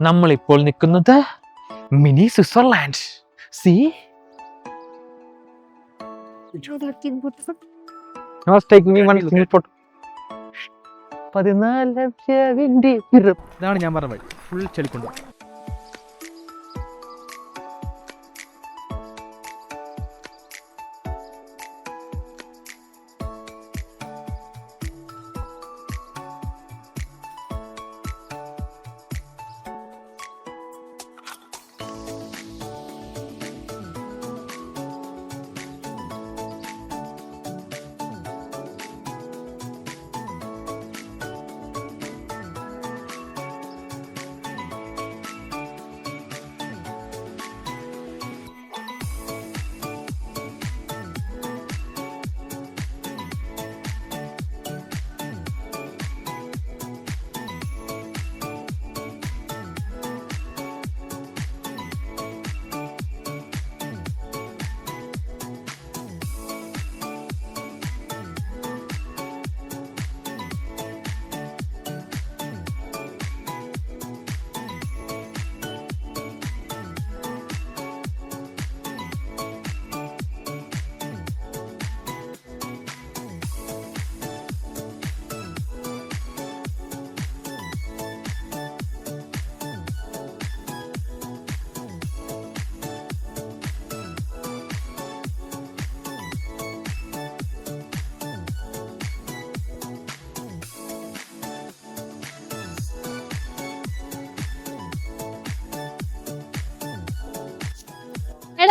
നമ്മൾ ഇപ്പോൾ നിൽക്കുന്നത് മിനി സ്വിറ്റ്സർലാൻഡ്. സി. ഇതാണ് ഞാൻ പറഞ്ഞ വഴി. ഫുൾ ചെളിക്കൊണ്ട്.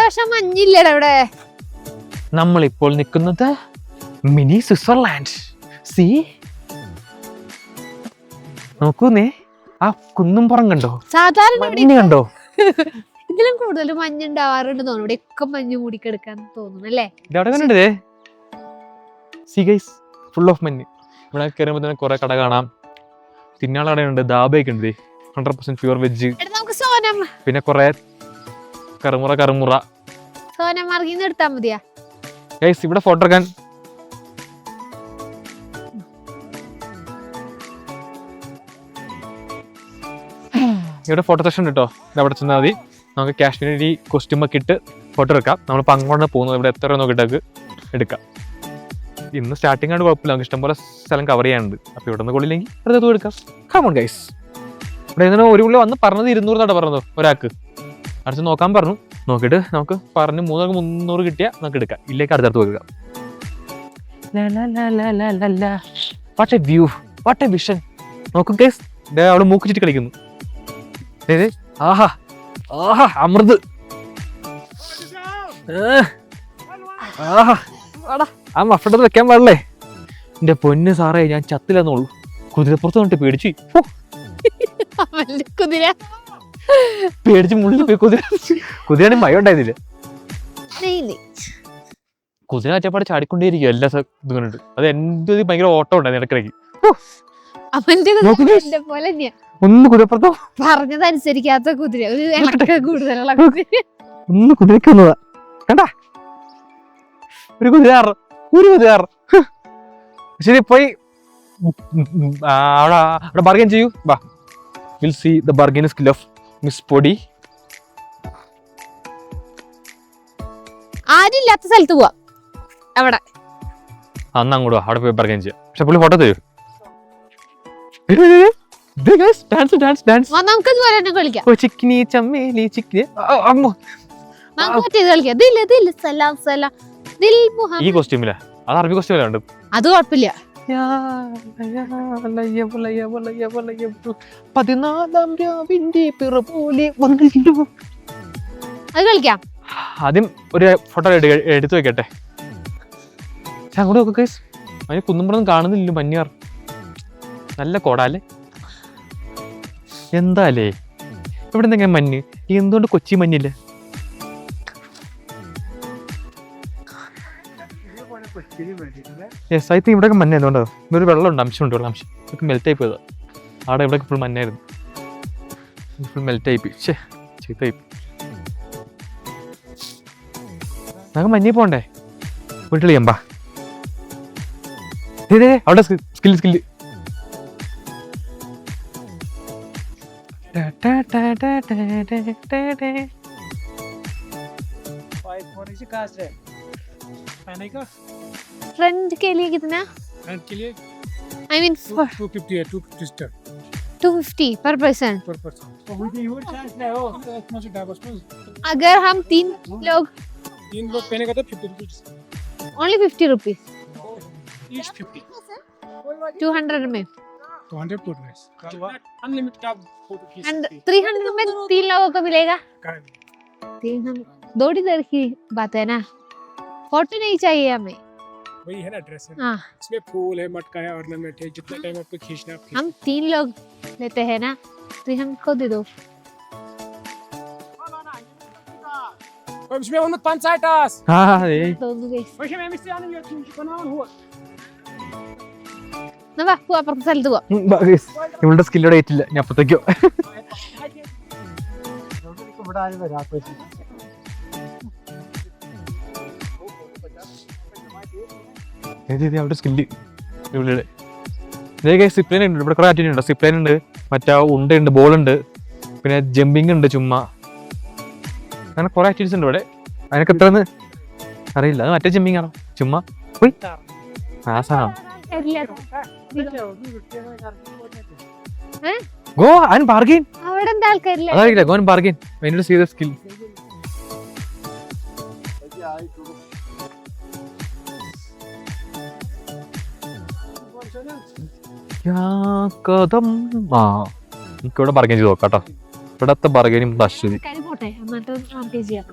എടാ മഞ്ഞില്ലട ഇവിടെ നമ്മൾ ഇപ്പോൾ നിൽക്കുന്നത് മിനി സ്വിറ്റ്സർലാൻഡ്. സി? നോക്കൂ നീ ആ കുന്നും പുറം കണ്ടോ? സാധാരണ മഞ്ഞ് കണ്ടോ? ഇതിലും കൂടുതൽ മഞ്ഞ് ഉണ്ടാവാറുണ്ട് തോന്നുന്നു. ഇവിടെ ഒക്കെ മഞ്ഞ് മൂടിക്കെടുക്കാൻ തോന്നുന്നു അല്ലേ? ഇതവിടെ കണ്ടേ സി ഗൈസ് ഫുൾ ഓഫ് മഞ്ഞ്. ഇവിടെ കയറുമ്പോൾ തന്നെ കുറെ കട കാണാം. തിന്നാളടയുണ്ട് ദാബയൊക്കെ ഉണ്ട്. ഹൺഡ്രഡ് പെർസെന്റ് പ്യൂർ വെജ് പിന്നെ കുറെ കറുമുറ കറുമുറ. സോനം മാർഗിൽ നിന്ന് എടുത്താൽ മതിയാ. ഗൈസ് ഇവിടെ ഫോട്ടോ എടുക്കാൻ. ഇവിടെ ഫോട്ടോ സെഷൻ കേട്ടോ അവിടെ ചെന്നാൽ മതി. നമുക്ക് കാശ്മീരി കോസ്റ്റ്യൂം ഒക്കെ ഇട്ട് ഫോട്ടോ എടുക്കാം. നമ്മളിപ്പോൾ അങ്ങോട്ട് പോകുന്നത്. ഇവിടെ എത്ര നോക്കിയിട്ടൊക്കെ എടുക്കാം. ഇന്ന് സ്റ്റാർട്ടിംഗ് ആണ് കുഴപ്പമില്ല. നമുക്ക് ഇഷ്ടംപോലെ സ്ഥലം കവർ ചെയ്യാനുണ്ട്. അപ്പോൾ ഇവിടെ നിന്ന് കൊള്ളില്ലെങ്കിൽ അടുത്ത എടുക്കാം. കാമോൺ ഗൈസ് ഇവിടെ ഇങ്ങനെ ഒരു ഉള്ളിൽ വന്ന് പറഞ്ഞത് ഇരുന്നൂറ് നട പറഞ്ഞതോ ഒരാൾക്ക്. അടുത്ത് നോക്കാൻ പറഞ്ഞു. നോക്കിയിട്ട് നമുക്ക് പറഞ്ഞ് മൂന്നൊക്കെ മുന്നൂറ് കിട്ടിയാൽ നമുക്ക് എടുക്കാം. ഇല്ലേക്ക് അടുത്തടുത്ത് വെക്കാം what a view what a vision നോക്കൂ ഗൈസ് അവൾ മൂക്ക് ചുറ്റി കളിക്കുന്നു. ദേ, ആഹാ. ആഹാ അമൃത്. ആഹാ. ആ മഫട്ടത് വെക്കാൻ പാടില്ലേ? എന്റെ പൊന്ന് സാറേ ഞാൻ ചത്തില്ലെന്നുള്ളൂ കുതിരപ്പുറത്ത് കണ്ടിട്ട് പേടിച്ചു. കുതിര. പേടിച്ച് മുള്ളിൽ പോയി കുതിര കുതിരയാണെങ്കിൽ ഭയം ഉണ്ടായിരുന്നില്ല. കുതിര അച്ചപ്പാട് ചാടിക്കൊണ്ടേയിരിക്കും എല്ലാ ഇതും കണ്ടിട്ട്. അത് എന്റെ ഒരു ഭയങ്കര ഓട്ടം ഉണ്ടായിരുന്നു ഇടക്കിടയ്ക്ക് അവന്റെ നോക്ക് കുതിര guys. എന്റെ പോലെ തന്നെയാ. ഒന്ന് കുതിരപ്പുറത്തോ? പറഞ്ഞതനുസരിക്കാത്ത കുതിര. ഒരു കൂടുതലുള്ള കുതിര. ഒന്ന് കുതിരയ്ക്ക് വന്നതാ. കണ്ട? ഒരു കുതിരാറ്. ഒരു കുതിരാറ്. ഹ്. ശരി പോയി. ഉം, ഉം, ഉം, ആ, അവിടെ അവിടെ ബാർഗൻ ചെയ്യൂ. ബാ will see the bargain skill of miss പൊടി. ആരില്ലാത്ത സ്ഥലത്ത് പോവാ. അവിടെ. അന്ന് അങ്ങോട്ട് അവിടെ പോയി പറയുകയും ചെയ്യാം. പക്ഷെ പുള്ളി ഫോട്ടോ തരൂ. ഡാൻസ് ഡാൻസ് ഡാൻസ് നമുക്ക് കളിക്കാം. ചിക്കിനി ചമ്മേലി ചിക്കിനി. അമ്മോ ഈ കോസ്റ്റ്യൂമില്ല അത് അറബി അത് കുഴപ്പമില്ല. പതിനാലാം രാവിന്റെ പിറപോലെ വന്നല്ലോ അത് കളിക്കാം. ആദ്യം ഒരു ഫോട്ടോ എടുത്തു വെക്കട്ടെ. അങ്ങോട്ട് നോക്ക് ഗൈസ് അതിന് കുന്നുമ്പറൊന്നും കാണുന്നില്ല മഞ്ഞാർ നല്ല കോടാല്ലേ എന്താലേ ഇവിടെ എന്തെങ്കിലും മഞ്ഞ്? എന്തുകൊണ്ട് കൊച്ചി മഞ്ഞില്ല? യെസ് ഐ തിങ്ക് ഇവിടെയൊക്കെ മഞ്ഞ എന്തുകൊണ്ടോ ഒരു വെള്ളമുണ്ട് അംശമുണ്ട് വെള്ളം അംശം. ഇതൊക്കെ മെൽറ്റ് ആയി പോയത്. അവിടെ ഇവിടെ ഫുൾ മഞ്ഞായിരുന്നു ഫുൾ മെൽറ്റ് ആയി പോയി. ഛേ ചീത്തായി പോയി. നമുക്ക് മഞ്ഞി പോണ്ടേ? വീട്ടിൽ ചെയ്യാമ്പാ ഇതേ അവിടെ സ്കില്ല് സ്കില്ല് फ्रंट के लिए कितना? के लिए आई मीन टू फिफ्टी है two fifty star two fifty per person per person अगर हम तीन लोग तीन लोग पहने का तो fifty rupees only fifty rupees each fifty two hundred में। तो हंड्रेड टू अनलिमिटेड आप फ़ोटो खींच सकते थ्री हंड्रेड में तीन लोगों को मिलेगा? तीन हंड्रेड दो देर की बात है ना। फ़ोटो नहीं चाहिए हमें। वही है ना ड्रेस है हाँ इसमें फूल है मटका है ऑर्नामेंट है जितना टाइम आपको खींचना है आप खींच हम तीन लोग लेते हैं ना थ्री हंड्रेड को दे दो Komm ich mir 100 Zeitas. ആ അതെ തോന്നുന്നു guys. Welche mehr müsst ihr an mir tun? Ich kann auch holen. എന്നാ വാ പോവാ അപ്പുറത്തെ സ്ഥലത്ത് പോവാം ഉം, ബാ, guys. ഇവളുടെ സ്കില്ലോടെ ഏറ്റില്ല ഞാൻ അപ്പത്തേക്കോ അവരുടെ സ്കില്ല് ഇവളുടെ ഇതേ സിപ്ലൈൻ ഉണ്ട്. ഇവിടെ കുറെ ആക്ടിവിറ്റി ഉണ്ട്. സിപ്ലൈൻ ഉണ്ട്. മറ്റേ ഉണ്ട് ബോൾ ഉണ്ട്. പിന്നെ ജമ്പിങ് ഉണ്ട് ചുമ്മാ. അങ്ങനെ കുറെ ആക്ടിവിറ്റീസ് ഉണ്ട് ഇവിടെ. അതിനൊക്കെ എത്രന്ന് അറിയില്ല. അത് മറ്റേ ജമ്പിങ് ആണോ? ചുമ്മാ. ഗോ ആൻ ബാർഗിൻ അവിടെ എന്താ ആൾക്കാരില്ല? അതായിരിക്കില്ല? ഗോൻ ബാർഗിൻ അതിനോട് സീരിയസ് സ്കിൽ കഥം ആ നമുക്ക് ഇവിടെ ബാർഗെയിൻ ചെയ്ത് നോക്കാം കേട്ടോ ഇവിടത്തെ ബാർഗെയിനും അശ്വതി ആൾക്കാര് പോട്ടെ എന്നിട്ട് നമുക്ക് ചെയ്യാം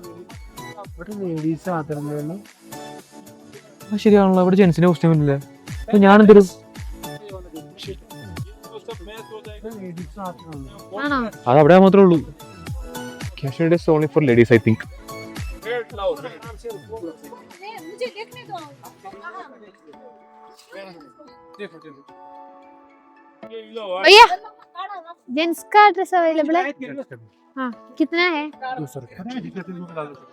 ആ ശരിയാണല്ലോ ഇവിടെ ജെൻസിന്റെ കോസ്റ്റ്യൂം ഇല്ല അപ്പൊ ഞാനെന്തൊരു ആണോ അത് അവിടെ മാത്രമേ ഉള്ളൂ cash is only for ladies I think देखो देखो भैया जेंट्स का ड्रेस अवेलेबल है? हाँ कितना है? दो सौ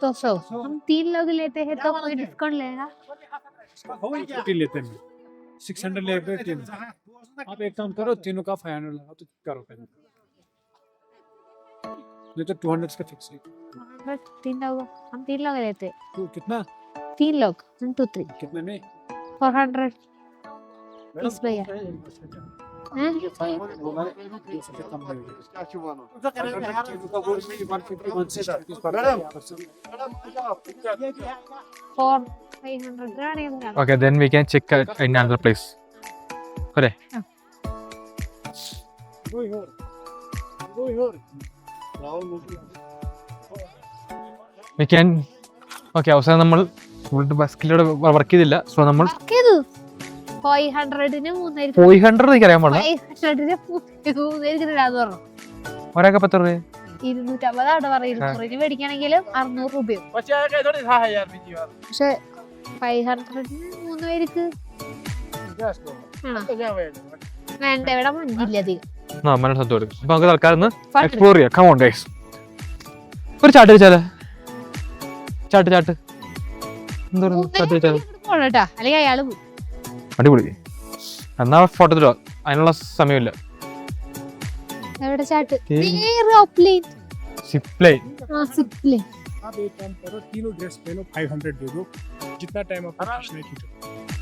दो सौ हम तीन लोग लेते हैं तो कोई डिस्काउंट लेगा? लेते हैं सिक्स हंड्रेड लेते हैं। तीन। आप एक काम करो तीनों का फाइव हंड्रेड लगा तो करो पहले नहीं तो टू हंड्रेड का फिक्स है। तीन लोग हम तीन लोग लेते हैं। तो कितना? तीन लोग वन टू थ्री कितने में? फोर हंड्रेड प्लीज़ भैया। Okay then we can check in another place അല്ലേ വി ക്യാൻ ഓക്കെ അവസാനം നമ്മൾ ഫുൾ ബസ്കിലൂടെ വർക്ക് ചെയ്തില്ല. സോ നമ്മൾ ഫൈവ് ഹൺഡ്രഡിന് മൂന്നായിരിക്കും ഫൈവ് ഹൺഡ്രഡ് എനിക്ക് അറിയാൻ പാടില്ല. ഫൈവ് ഹൺഡ്രഡിന് മൂന്നായിരിക്കും ഇടാന്ന് പറഞ്ഞു. ഒരാൾക്ക് പത്ത് രൂപ ഇരുന്നൂറ്റമ്പതാണ് പറയുന്നത് കുറഞ്ഞ് മേടിക്കുകയാണെങ്കിലും അറുന്നൂറ് രൂപയും പക്ഷെ ഫൈവ് ഹൺഡ്രഡിന് മൂന്ന് പേർക്ക് വേണ്ട. ഇവിടെ മഞ്ഞില്ല അധികം. നമുക്ക് തൽക്കാലം. എക്സ്പ്ലോർ ചെയ്യാം. കമോൺ ഗൈസ് ഒരു ചാട്ട് വെച്ചാലേ? ചാട്ട് ചാട്ട്. എന്തോ ചാട്ട് വെച്ചാലേ? അല്ലെങ്കിൽ അയാൾ പോയി. അടിപൊളി എന്നാ ഫോട്ടോ തരുക അതിനുള്ള സമയമില്ല എവിടെ ചാട്ട് ഏയ്. നേരെ ഓപ്ലൈൻ സിപ്ലൈ ആ സിപ്ലൈൻ आप एक काम करो तीनों ड्रेस पहनो फाइव हंड्रेड दे दो जितना टाइम आपको खींचना है खींचो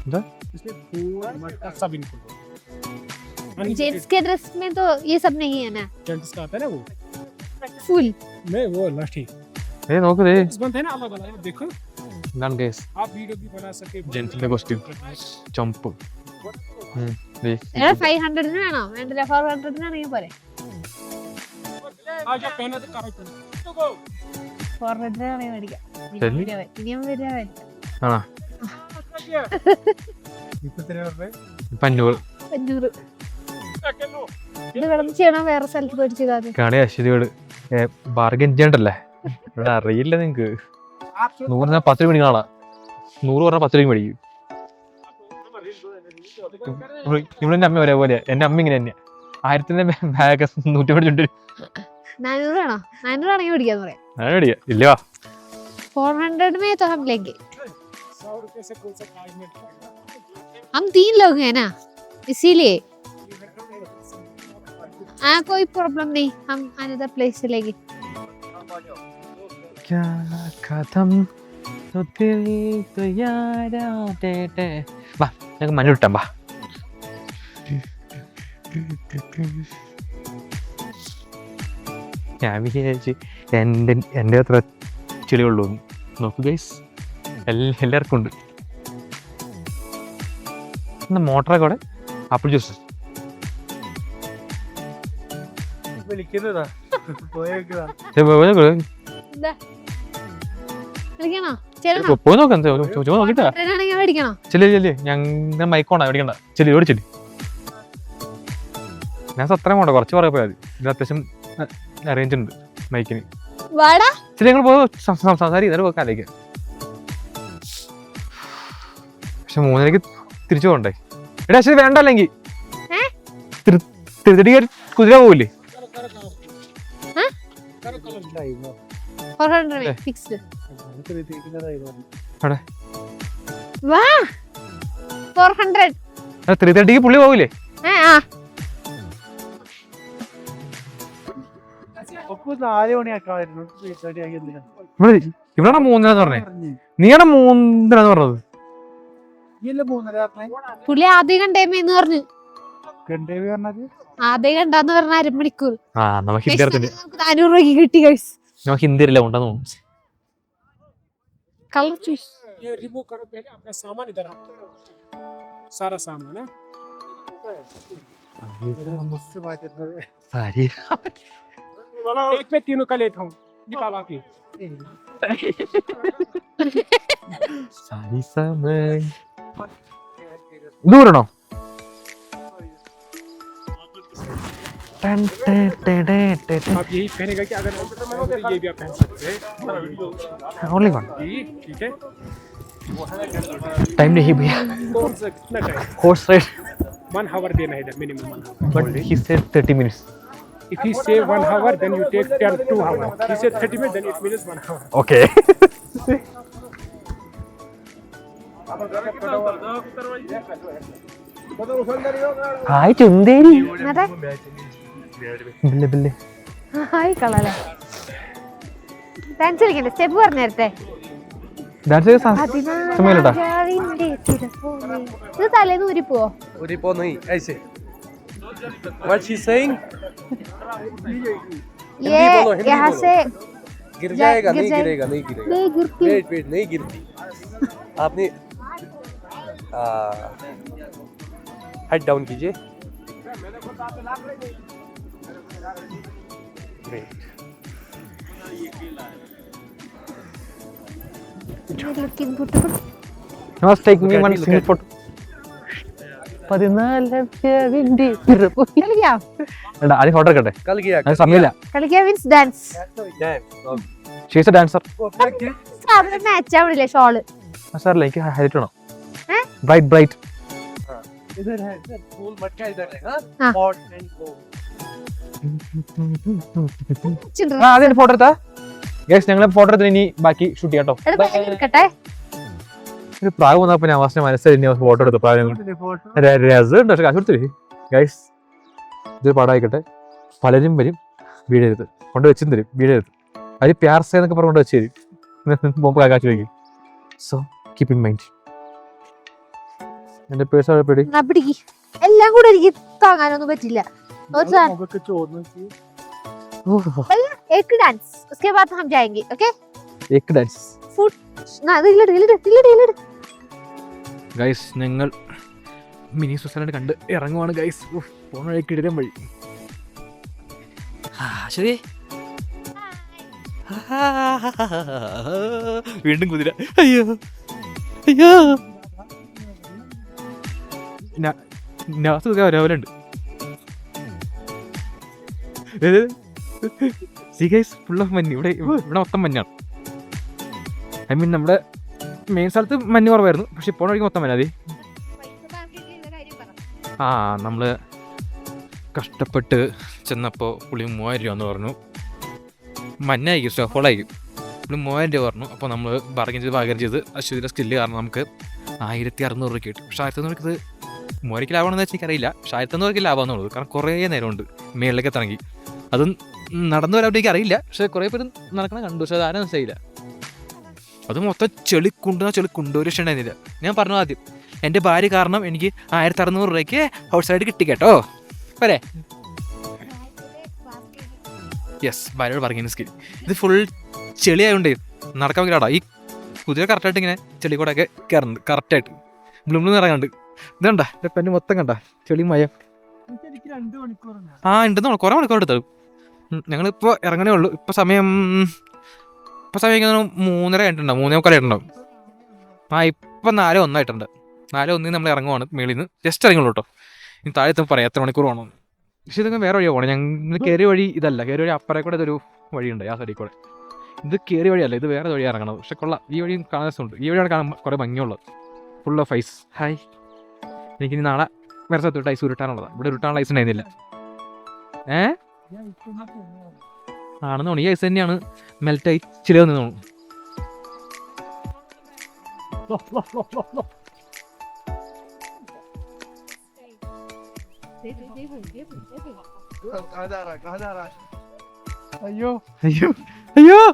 क्या? इसमें फूल मटका सब इनको दो जेंट्स के ड्रेस में तो ये सब नहीं है ना जेंट्स का आता है ना वो फुल मैं वो लाठी ഏ നോക്ക് ദേ इस बनते हैं ना अलग अलग देखो എന്താണ് കേസ് ജെൻസിന്റെ കോസ്റ്റ്യൂം ചുമപ്പ് ഫൈവ് ഹൺഡ്രഡിന് വേണോ വേണ്ടില്ല ഫോർ ഹൺഡ്രഡിന് ആണെങ്കിൽ പോരെ ഫോർ ഹൺഡ്രഡിന് ആണെങ്കിൽ മേടിക്കാം ഇനിയും വരാമായിരിക്കും ആണോ ബാർഗൻ ചെയ്യണ്ടല്ലേ? അറിയില്ല നിങ്ങക്ക്. നൂറ് ഞാൻ പത്ത് രൂപ മേടിക്കണാളാ നൂറ് പറഞ്ഞാൽ പത്ത് രൂപ മേടിക്കും ഇവിടെ അമ്മ ഒരേപോലെ എന്റെ അമ്മ ഇങ്ങനെ തന്നെ ആയിരത്തിന്റെ ബാഗ് നൂറ്റി മേടിച്ചോണ്ട് നാനൂറ് വേണോ നാനൂറ് ആണെങ്കിൽ മേടിക്കാന്ന് പറയാം ഞാൻ മേടിക്കാം ഇല്ല വാ फोर हंड्रेड में तो हम लेंगे सौ रुपए से कौन सा पाँच मिनट हम तीन लोग हैं ना इसीलिए ആ कोई प्रॉब्लम नहीं हम अनदर प्लेस चलेंगे क्या കഥം വാ ഞങ്ങൾക്ക് മഞ്ഞുട്ടാം വാ. ഞാൻ വിചാരിച്ച് എന്റെ എന്റെ അത്ര ചെളിയുള്ളൂ. നോക്കൂ ഗൈസ് എല്ലാവർക്കും ഉണ്ട്. എന്നാ മോട്ടറൊക്കെ അവിടെ? Apple juice. വിളിക്കുന്നതാ. പോയേക്കാ. എന്താ കളിക്കണോ ചെല്ലണോ പോയി നോക്കാം എന്താ, ചുമ്മാ ചുമ്മാ നോക്കിട്ടാ ട്രെയിനാണെങ്കിൽ മേടിക്കണോ? ചെല്ലി ചെല്ലി ഞങ്ങൾ മൈക്കോണ മേടിക്കണ്ട. ചെല്ലി ഓടി ചെല്ലി. ഞാൻ സത്രം വേണ്ട കുറച്ച് പറയാ പോയാൽ ഇത് അത്യാവശ്യം അറേഞ്ച് ഉണ്ട് മൈക്കിന് വാടാ. ഞങ്ങൾ സംസാരിക്കും പക്ഷെ മൂന്നരക്ക് തിരിച്ചു പോകണ്ടേ എടാ ശരി വേണ്ട അല്ലെങ്കിൽ? തിരുത്തടി കുതിര പോവില്ലേ? ഫോർ ഹൺഡ്രഡ് ഫിക്സ്ഡ് വാ. ഫോർ ഹൺഡ്രഡ് തിരുത്തടിക്ക് പുള്ളി പോവില്ലേ? ഏ ആ. ഇവിടെ മൂന്നര എന്ന് പറഞ്ഞേ? നീയാണ് പറഞ്ഞത്? മൂന്നര പുള്ളി ആദ്യം കണ്ടേമേന്ന് പറഞ്ഞു. പറഞ്ഞത് ആദ്യം കണ്ടെന്ന് പറഞ്ഞ അരമണിക്കൂർ. ആ നമുക്ക് രൂപയ്ക്ക് കിട്ടി കഴിച്ചു നമുക്ക് ഹിന്ദി അറിയില്ല ഉണ്ടെന്ന് തോന്നുന്നു കളർ ചൂസ് ये रिमूव करो पहले अपना सामान इधर आओ सारा सामान है സാരി एक में तीनों का लेता हूँ निकाला के സാരി സമയം ദൂരണോ टन टे टे टे टे आप यही पहनेगा कि अगर तो ये भी आप पहन सकते हैं। ओनली वन ठीक है। टाइम नहीं भैया। हॉर्स राइड वन आवर देना है minimum but he said 30 minutes if he say one hour then you take 10 two hours he said 30 minutes then it means one hour. Okay hi चुंदेरी bill bill hi കളല്ലേ dance കളിക്കണ്ടേ step പറഞ്ഞു നേരത്തെ dance സമയമില്ലട്ടാ പതിനാലാവിന്റെ തിരപ്പൂമി. ഇത് തലേന്ന് ഊരി പോവോ ഊരിപ്പോ നീ ऐसे What she saying? ये बोलो, हिंदी यहाँ बोलो। से गिर जा- जाएगा गिर नहीं जाए- गिरेगा नहीं गिरेगा नहीं गिरती वेट वेट नहीं गिरती आपने हेड डाउन कीजिए great. It looking beautiful. No, take me one single photo. അടി ഫോട്ടോ എടുക്കട്ടെ? സമയമില്ല. കളിക്കാൻ means dance she's a dancer സാറിന് മാച്ച് ആവണില്ലേ ഷോൾ സാറല്ലേ എനിക്ക് ഹൈലൈറ്റ് വേണം ബ്രൈറ്റ് ബ്രൈറ്റ് ഇതൊരു മറ്റേ ഇതല്ലേ ഹോട്ട് ആൻഡ് ഗോൾഡ് ആദ്യം ഫോട്ടോ എടുത്താ. ഗേസ് ഞങ്ങൾ ഫോട്ടോ എടുത്തിന് ഇനി ബാക്കി ഷൂട്ട് ചെയ്യാട്ടോ ഒരു പ്രാഗ് വന്നപ്പോ ഞാൻ വാസിന്റെ മനസ്സിൽ ഫോട്ടോ എടുത്തു പ്രാഗ് രസമുണ്ട് പക്ഷെ കാശ് കൊടുത്തില്ലേ? ഗൈസ് ഇതൊരു പടമായിക്കട്ടെ പലരും വരും വീടരുത് കൊണ്ട് വെച്ചും തരും വീടരുത് അതിൽ പ്യാർസ എന്നൊക്കെ പറഞ്ഞുകൊണ്ട് വെച്ച് തരും. മുമ്പ് കാശ് വയ്ക്കും സോ കീപ് ഇൻ മൈൻഡ് എന്റെ പേഴ്സ് എല്ലാം കൂടെ എനിക്ക് താങ്ങാനൊന്നും പറ്റില്ല. ഒരു സാധനം मुझे ചോദിച്ചു നോക്കി एक डांस उसके बाद हम जाएंगे ओके ഏക്ക് ഡാൻസ് ना दिलड़ दिलड़ दिलड़ दिलड़ ഗൈസ് ഞങ്ങൾ മിനി സ്വിറ്റ്സർലൻഡ് കണ്ട് ഇറങ്ങുവാണ് ഗൈസ് പോണ വഴിക്ക് ഇടരം വഴി ശരി വീണ്ടും കുതിര അയ്യോ അയ്യോ നാസ് രാവിലെ ഉണ്ട് സി ഗൈസ് ഫുൾ ഓഫ് മഞ്ഞ് ഇവിടെ ഇവിടെ മൊത്തം മഞ്ഞാണ് ഐ മീൻ നമ്മുടെ മെയിൻ സ്ഥലത്ത് മഞ്ഞ് കുറവായിരുന്നു. പക്ഷെ ഇപ്പോൾ വഴിക്ക് മൊത്തം മഞ്ഞ അതെ ആ നമ്മൾ കഷ്ടപ്പെട്ട് ചെന്നപ്പോൾ പുള്ളി മൂവായിരം രൂപ എന്ന് പറഞ്ഞു. മഞ്ഞായിരിക്കും സ്റ്റോഫോളായിരിക്കും പുള്ളി മൂവായിരം രൂപ പറഞ്ഞു. അപ്പോൾ നമ്മൾ ബാർഗൻ ചെയ്ത് ബാർഗൻ ചെയ്ത് അശ്വതിയുടെ സ്കില്ല് കാരണം നമുക്ക് ആയിരത്തി അറുന്നൂറ് രൂപ കിട്ടും. പക്ഷേ ആയിരത്തി അറുന്നൂറ് ഇത് മൂവരയ്ക്ക് ലാഭമാണെന്ന് വെച്ചാൽ എനിക്കറിയില്ല. പക്ഷേ അറുന്നൂറ് ലാഭമാണെന്നുള്ളത് കാരണം കുറേ നേരമുണ്ട് മേളിലേക്ക് ഇറങ്ങി. അതും നടന്നു വരാൻ അറിയില്ല. പക്ഷെ കുറേ പേര് നടക്കണ കണ്ടു. പക്ഷേ അതാരും ആരും മനസ്സിലായില്ല. അത് മൊത്തം ചെളി കൊണ്ടുവന്ന ചെളി കൊണ്ടുവരും ഉണ്ടായിരുന്നില്ല. ഞാൻ പറഞ്ഞു ആദ്യം എന്റെ ഭാര്യ കാരണം എനിക്ക് ആയിരത്തി അറുന്നൂറ് രൂപയ്ക്ക് ഹൗസ് റൈഡ് കിട്ടി കേട്ടോ. പോരെ യെസ് ഭാര്യയോട് പറഞ്ഞു സ്കിൽ. ഇത് ഫുൾ ചെളി ആയതുകൊണ്ട് നടക്കാൻ ഭയങ്കര ഈ കുതിര കറക്റ്റായിട്ട് ഇങ്ങനെ ചെളി കൂടെ ഒക്കെ കയറുന്നുണ്ട്. കറക്റ്റായിട്ട്. ബ്ലൂ ബ്ലൂ ഇറങ്ങുന്നുണ്ട് ഇതുണ്ട? എന്റെ പെണ്ണ് മൊത്തം കണ്ട? ചെളി മയം. ആ ഉണ്ടെന്ന് കുറേ മണിക്കൂർ എടുത്തത്. ഞങ്ങളിപ്പോൾ ഇറങ്ങണേ ഉള്ളൂ. ഇപ്പോൾ സമയം ഇപ്പോൾ സമയം മൂന്നര ആയിട്ടുണ്ടാവും മൂന്നേ മുക്കാൽ ആയിട്ടുണ്ടാവും. ആ ഇപ്പം നാല് ഒന്നായിട്ടുണ്ട്. നാല് ഒന്നിന് നമ്മൾ ഇറങ്ങുവാണ് മേളിൽ നിന്ന് ജസ്റ്റ് ഇറങ്ങുള്ളൂ കേട്ടോ. ഇനി താഴെ എത്തുമ്പോൾ പറയാം എത്ര മണിക്കൂർ വേണം പക്ഷേ ഇതൊക്കെ വേറെ വഴിയാണ് പോകണം ഞങ്ങൾ കയറി വഴി ഇതല്ല. കയറി വഴി അപ്പറേ കൂടെ ഇതൊരു വഴിയുണ്ട്. ആ സൈഡിൽ കൂടെ. ഇത് കയറി വഴിയല്ല. ഇത് വേറെ വഴി ഇറങ്ങണം പക്ഷെ കൊള്ളാം. ഈ വഴിയും കാണാൻ രസമുണ്ട്. ഈ വഴിയാണ് കാണാൻ കുറേ ഭംഗിയുള്ളത്. ഫുൾ ഓഫ് ഐസ് ഹായ് എനിക്കിനി നാളെ വേറെ സ്ഥലത്തോട്ട് ഐസ് ഉരുട്ടാനുള്ളതാണ് ഇവിടെ ഉരുട്ടാനുള്ള ഐസ് ഉണ്ടായിരുന്നില്ല. ഏ? ആണെന്ന് തോന്നുന്നു. ഈ ഐസ് തന്നെയാണ് മെൽറ്റായി ചില തോന്നുന്നു. അയ്യോ. അയ്യോ അയ്യോ.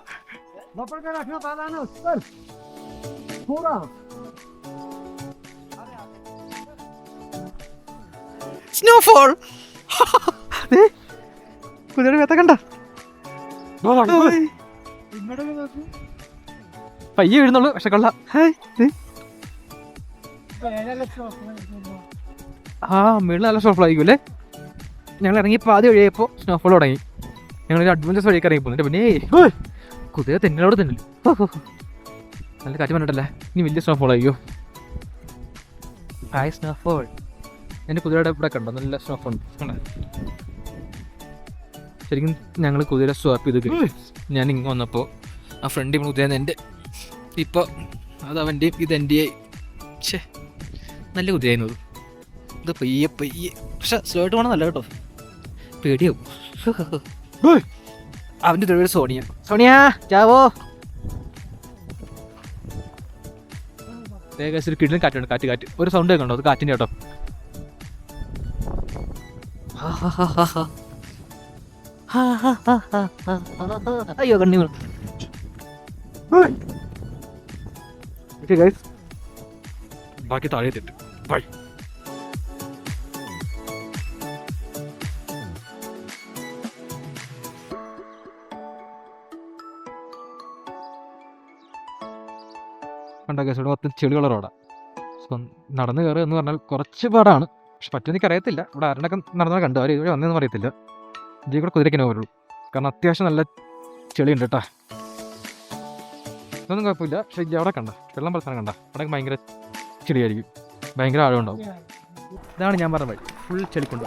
സ്നോഫോൾ കുതിരയുടെ വേത്ത കണ്ട? പയ്യ വീഴുന്നുള്ളു പക്ഷെ കൊള്ള. ആ മേളിൽ നല്ല സ്നോഫോൾ ആയിരിക്കും അല്ലേ? ഞങ്ങൾ ഇറങ്ങി പാതി വഴിയപ്പോ സ്നോഫോൾ തുടങ്ങി. ഞങ്ങൾ ഒരു അഡ്വഞ്ചേഴ്സ് വഴിയൊക്കെ ഇറങ്ങി പോകുന്നുണ്ട് പിന്നെ കുതിര തെന്നലോട് തന്നെ നല്ല കാറ്റ് പറഞ്ഞിട്ടല്ലേ ഇനി വലിയ സ്നോഫോൾ ആയിരിക്കും? ഹായ് സ്നോഫോൾ എന്റെ കുതിരയുടെ ഇവിടെ കണ്ടോ? നല്ല സ്നോഫോൾ ഉണ്ട്? ശരിക്കും ഞങ്ങൾ കുതിര സ്വാപ്പ് ചെയ്ത്. ഞാൻ ഇങ്ങ് വന്നപ്പോൾ ആ ഫ്രണ്ട് കുതിര എന്റെ ഇപ്പോൾ അത് അവന്റെയും ഇത് എന്റെയായി ഛേ നല്ല കുതിരയായിരുന്നു ഇത് പയ്യെ പയ്യെ പക്ഷെ സ്ലോ ആയിട്ട് പോകണം നല്ല കേട്ടോ. പേടിയാവും. അവന്റെ തൊഴിൽ സോണിയ. സോണിയ ചാവോ? ഏകദേശം ഒരു കിടിലും കാറ്റുണ്ട്. കാറ്റ് കാറ്റ്. ഒരു സൗണ്ട് കേൾക്കണ്ടോ അത് കാറ്റിന്റെ കേട്ടോ. അയ്യോ കണ്ണി. Okay, guys. ബാക്കി താഴെ തെറ്റ്. ബൈ കണ്ട കേസോട് മൊത്തം ചെളി കളറോടാ സോ നടന്നു കയറുക എന്ന് പറഞ്ഞാൽ കുറച്ച് പാടാണ്. പക്ഷെ പറ്റുമെന്ന് എനിക്ക് അറിയത്തില്ല ഇവിടെ ആരുടെയൊക്കെ നടന്നാൽ കണ്ടു. അവർ ഇതുവഴി വന്നതെന്ന് അറിയത്തില്ല ഇതിൽ കൂടെ കുതിരയ്ക്കനെ വരുള്ളൂ കാരണം അത്യാവശ്യം നല്ല ചെളിയുണ്ട് കേട്ടോ. ഇതൊന്നും കുഴപ്പമില്ല. പക്ഷേ ഇല്ല അവിടെ കണ്ട. വെള്ളം പല കണ്ട. അവിടെ ഭയങ്കര ചെളിയായിരിക്കും. ഭയങ്കര ആഴമുണ്ടാവും ഇതാണ് ഞാൻ പറഞ്ഞ വഴി. ഫുൾ ചെളിക്കുണ്ട്.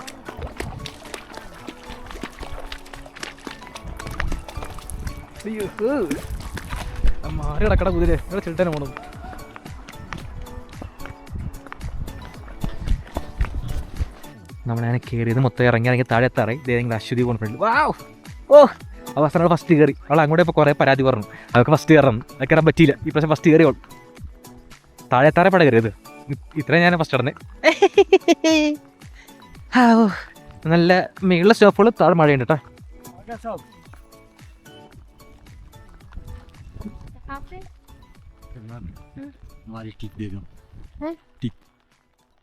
മാറി കിടക്കട കുതിരെ. ഇവിടെ ചെളിട്ടനെ പോണത് നമ്മളങ്ങനെ കയറിയത് മൊത്തം ഇറങ്ങി ഇറങ്ങി താഴെ എത്താറേ ഇതേതെങ്കിലും അശ്വതി പോകുന്ന ഫ്രണ്ട് വാവ് ഓ അവസാനം ഫസ്റ്റ് കയറി അവൾ അങ്ങോട്ട് ഇപ്പോൾ കുറേ പരാതി പറഞ്ഞു അതൊക്കെ ഫസ്റ്റ് കയറണം അത് കയറാൻ പറ്റിയില്ല ഈ പ്രാവശ്യം ഫസ്റ്റ് കയറി അവൾ താഴെ എത്താറേ പട കയറിയത് ഇത്രയും ഞാൻ ഫസ്റ്റ് ഇടന്നേ നല്ല മേളിലെ സ്റ്റോപ്പുകൾ താഴെ മഴയുണ്ട് കേട്ടോ आपने हमारी टिक देगा